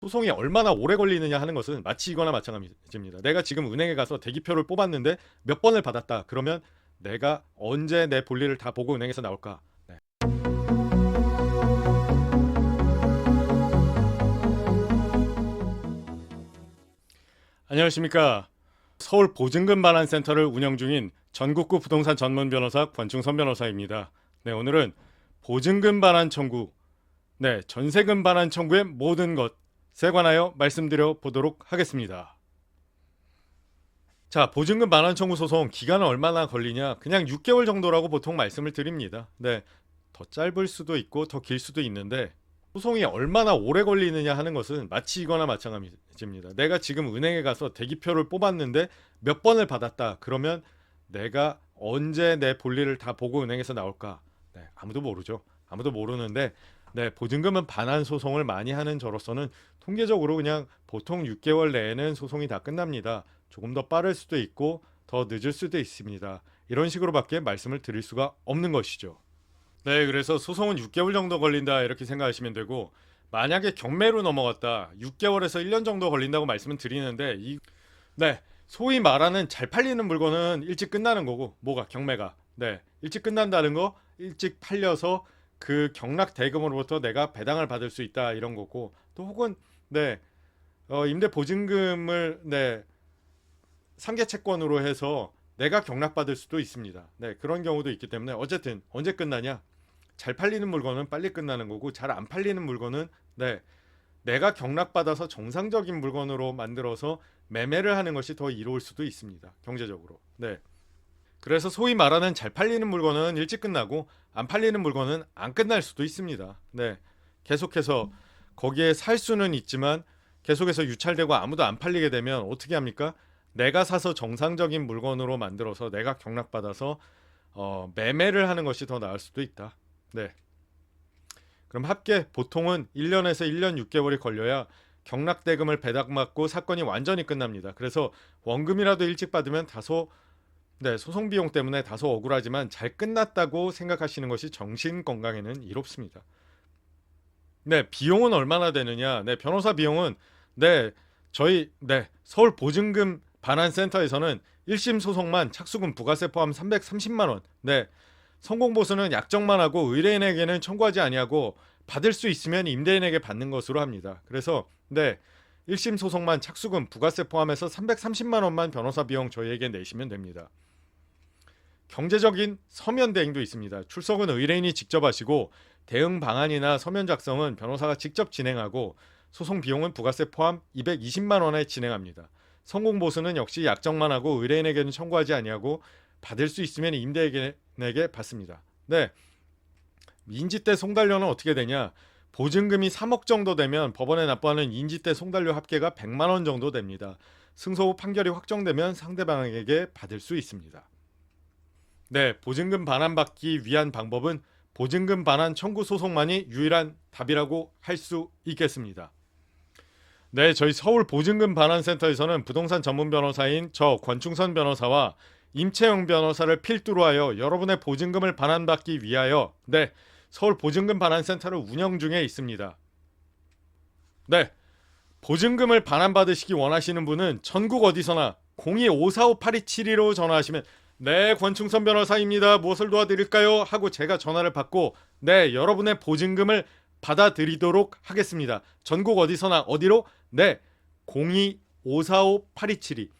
소송이 얼마나 오래 걸리느냐 하는 것은 마치 이거나 마찬가지입니다. 내가 지금 은행에 가서 대기표를 뽑았는데 몇 번을 받았다. 그러면 내가 언제 내 볼일을 다 보고 은행에서 나올까? 네. 안녕하십니까. 서울 보증금 반환 센터를 운영 중인 전국구 부동산 전문 변호사 권충선 변호사입니다. 네, 오늘은 보증금 반환 청구, 네, 전세금 반환 청구의 모든 것 에 관하여 말씀드려 보도록 하겠습니다. 자, 보증금 반환 청구 소송 기간은 얼마나 걸리냐? 그냥 6개월 정도라고 보통 말씀을 드립니다. 네. 더 짧을 수도 있고 더 길 수도 있는데 소송이 얼마나 오래 걸리느냐 하는 것은 마치 이거나 마찬가지입니다. 내가 지금 은행에 가서 대기표를 뽑았는데 몇 번을 받았다. 그러면 내가 언제 내 볼일을 다 보고 은행에서 나올까? 네, 아무도 모르죠. 아무도 모르는데 네, 보증금은 반환 소송을 많이 하는 저로서는 통계적으로 그냥 보통 6개월 내에는 소송이 다 끝납니다. 조금 더 빠를 수도 있고 더 늦을 수도 있습니다. 이런 식으로밖에 말씀을 드릴 수가 없는 것이죠. 네, 그래서 소송은 6개월 정도 걸린다 이렇게 생각하시면 되고 만약에 경매로 넘어갔다 6개월에서 1년 정도 걸린다고 말씀을 드리는데 이 네, 소위 말하는 잘 팔리는 물건은 일찍 끝나는 거고 뭐가 경매가 네, 일찍 끝난다는 거 일찍 팔려서 그 경락 대금으로부터 내가 배당을 받을 수 있다 이런 거고 또 혹은 네, 어, 임대 보증금을 네, 상계 채권으로 해서 내가 경락받을 수도 있습니다. 네, 그런 경우도 있기 때문에 어쨌든 언제 끝나냐? 잘 팔리는 물건은 빨리 끝나는 거고 잘 안 팔리는 물건은 네, 내가 경락받아서 정상적인 물건으로 만들어서 매매를 하는 것이 더 이로울 수도 있습니다. 경제적으로. 네. 그래서 소위 말하는 잘 팔리는 물건은 일찍 끝나고 안 팔리는 물건은 안 끝날 수도 있습니다. 네. 계속해서 거기에 살 수는 있지만 계속해서 유찰되고 아무도 안 팔리게 되면 어떻게 합니까? 내가 사서 정상적인 물건으로 만들어서 내가 경락받아서 어, 매매를 하는 것이 더 나을 수도 있다. 네. 그럼 합계 보통은 1년에서 1년 6개월이 걸려야 경락대금을 배당받고 사건이 완전히 끝납니다. 그래서 원금이라도 일찍 받으면 다소 네, 소송 비용 때문에 다소 억울하지만 잘 끝났다고 생각하시는 것이 정신 건강에는 이롭습니다. 네, 비용은 얼마나 되느냐? 네, 변호사 비용은 네, 저희 네, 서울 보증금 반환 센터에서는 1심 소송만 착수금 부가세 포함 330만 원. 네. 성공 보수는 약정만 하고 의뢰인에게는 청구하지 아니하고 받을 수 있으면 임대인에게 받는 것으로 합니다. 그래서 네. 1심 소송만 착수금 부가세 포함해서 330만 원만 변호사 비용 저희에게 내시면 됩니다. 경제적인 서면 대행도 있습니다. 출석은 의뢰인이 직접 하시고 대응 방안이나 서면 작성은 변호사가 직접 진행하고 소송 비용은 부가세 포함 220만 원에 진행합니다. 성공 보수는 역시 약정만 하고 의뢰인에게는 청구하지 아니하고 받을 수 있으면 임대인에게 받습니다. 네. 인지대 송달료는 어떻게 되냐? 보증금이 3억 정도 되면 법원에 납부하는 인지대 송달료 합계가 100만 원 정도 됩니다. 승소 후 판결이 확정되면 상대방에게 받을 수 있습니다. 네, 보증금 반환받기 위한 방법은 보증금 반환 청구 소송만이 유일한 답이라고 할 수 있겠습니다. 네, 저희 서울 보증금 반환센터에서는 부동산 전문 변호사인 저 권충선 변호사와 임채영 변호사를 필두로 하여 여러분의 보증금을 반환받기 위하여 네, 서울 보증금 반환센터를 운영 중에 있습니다. 네, 보증금을 반환받으시기 원하시는 분은 전국 어디서나 02-545-8272로 전화하시면 네, 권충선 변호사입니다. 무엇을 도와드릴까요? 하고 제가 전화를 받고 네, 여러분의 보증금을 받아들이도록 하겠습니다. 전국 어디서나 어디로? 네. 02-545-8272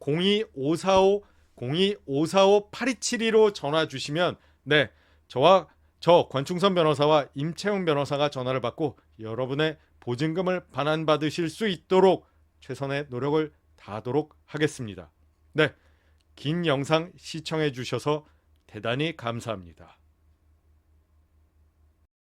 02-545 02-545-8272로 전화 주시면 네. 저와 저 권충선 변호사와 임채웅 변호사가 전화를 받고 여러분의 보증금을 반환받으실 수 있도록 최선의 노력을 다하도록 하겠습니다. 네. 긴 영상 시청해 주셔서 대단히 감사합니다.